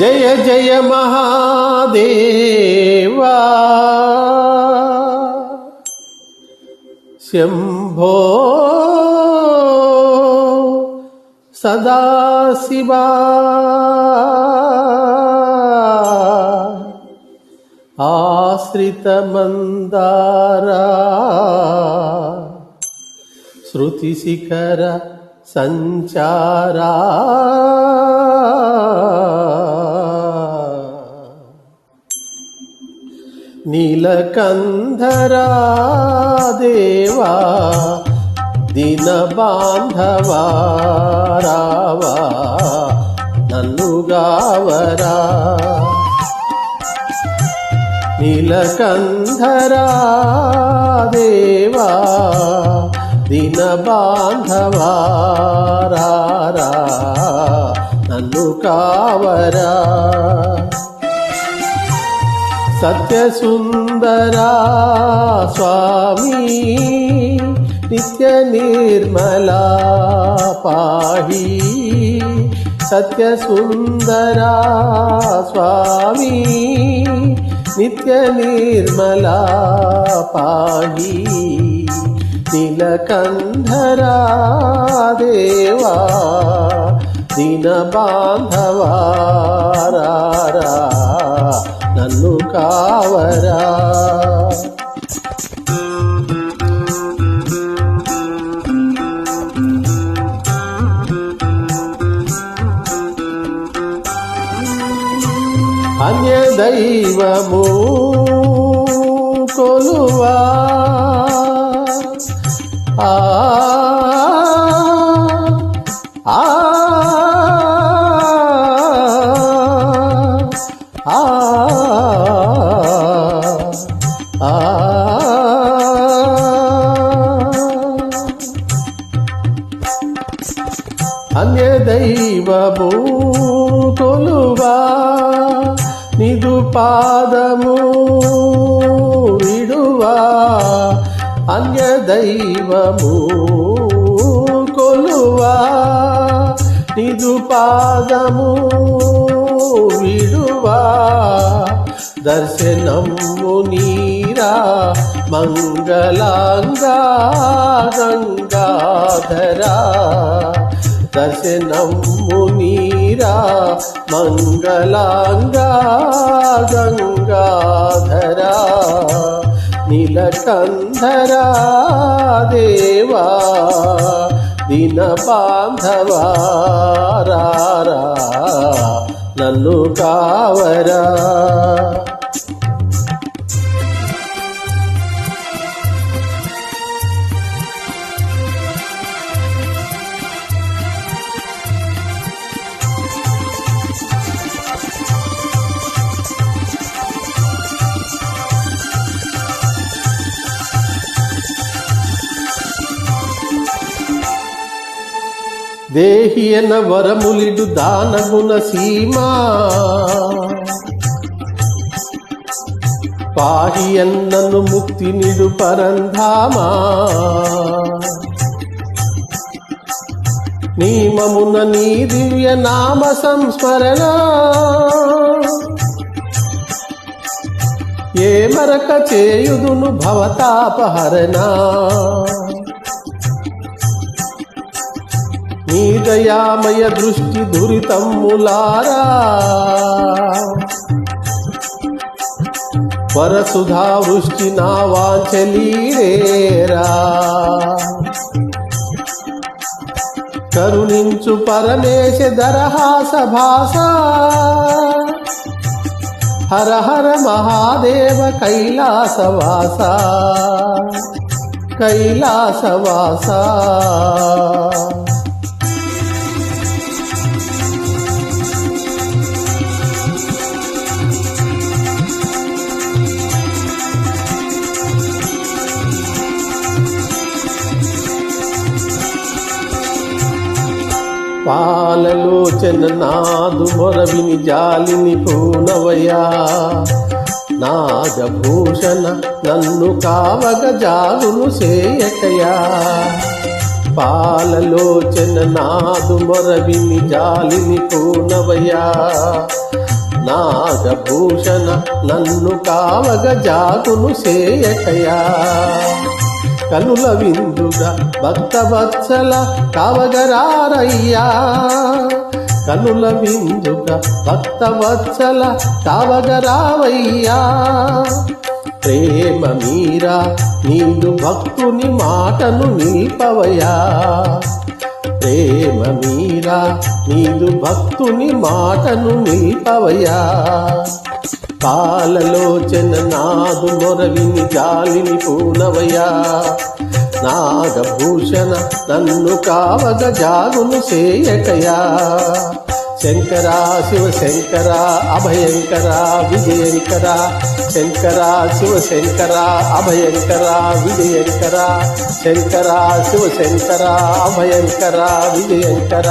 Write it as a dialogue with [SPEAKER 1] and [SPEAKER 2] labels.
[SPEAKER 1] జయ జయ మహాదేవా. శంభో సదాశివా. ఆశ్రితమందారా శృతిశిఖర సంచారా. నీలకంధరా దేవా దిన బాంధవా రావా నన్ను గావరా నీలకంధరా దేవా దిన బాంధవా సత్యసుందరా స్వామి నిత్య నిర్మలా పాహి. సత్యసుందరా స్వామి నిత్య నిర్మలా పాహి. నీలకంధరా దేవా దీన బాంధవారా నన్ను కావరా. అన్య దైవము కొలువా. ఆ ఆ ఆ అన్య దైవము కొలువా నిదు పాదము విడువా. అన్య దైవము కొలువా నిదు పాదము విడువా. దర్శనము నీరా మంగళంగా గంగాధరా దర్శనము మంగళాంగా గంగాధరా నీలకంధరా దేవా దిన బాంధవారా నన్ను కావరా. దేహియన వరములిడు దానగుణ సీమా. పాహియన్నను ముక్తి నిడు పరంధామా. నీమమున నీ దివ్య నామ సంస్మరణ. ఏ మరక చేయుదును భవతాపహరణ. దయామయ దృష్టి దురితమ్ములారా. పరసుధా వృష్టి నా వాంచలీరేరా కరుణించు పరమేశ దరహాస భాస. హర హర మహాదేవ కైలాసవాస కైలాసవాస పాలలోచన నాదు మొరవిని జాలిని పూనవయా నాగభూషణ నన్ను కావగ జాలును సేయకయా పాలలోచన నాదు మొరవిని జాలిని పూనవయా నాగభూషణ నన్ను కావగ జాగును సేయకయా కనుల విందుగా భక్తవత్సల కావగరారయ్యా. కనుల విందుగా భక్తవత్సల కావగరావయ్యా. ప్రేమ మీరా నీదు భక్తుని మాటను నిల్పవయా ప్రేమ మీరా నీదు భక్తుని మాటను నిల్పవయా కాలలోచన నాదు మొరవిని జాలిని పూనవయా నాగభూషణ నన్ను కావగ జాగును చేయకయా శంకర శివ శంకర అభయంకర విజయంకర. శంకర శివ శంకర అభయంకర విజయంకర. శంకర శివ శంకర అభయంకర విజయంకర.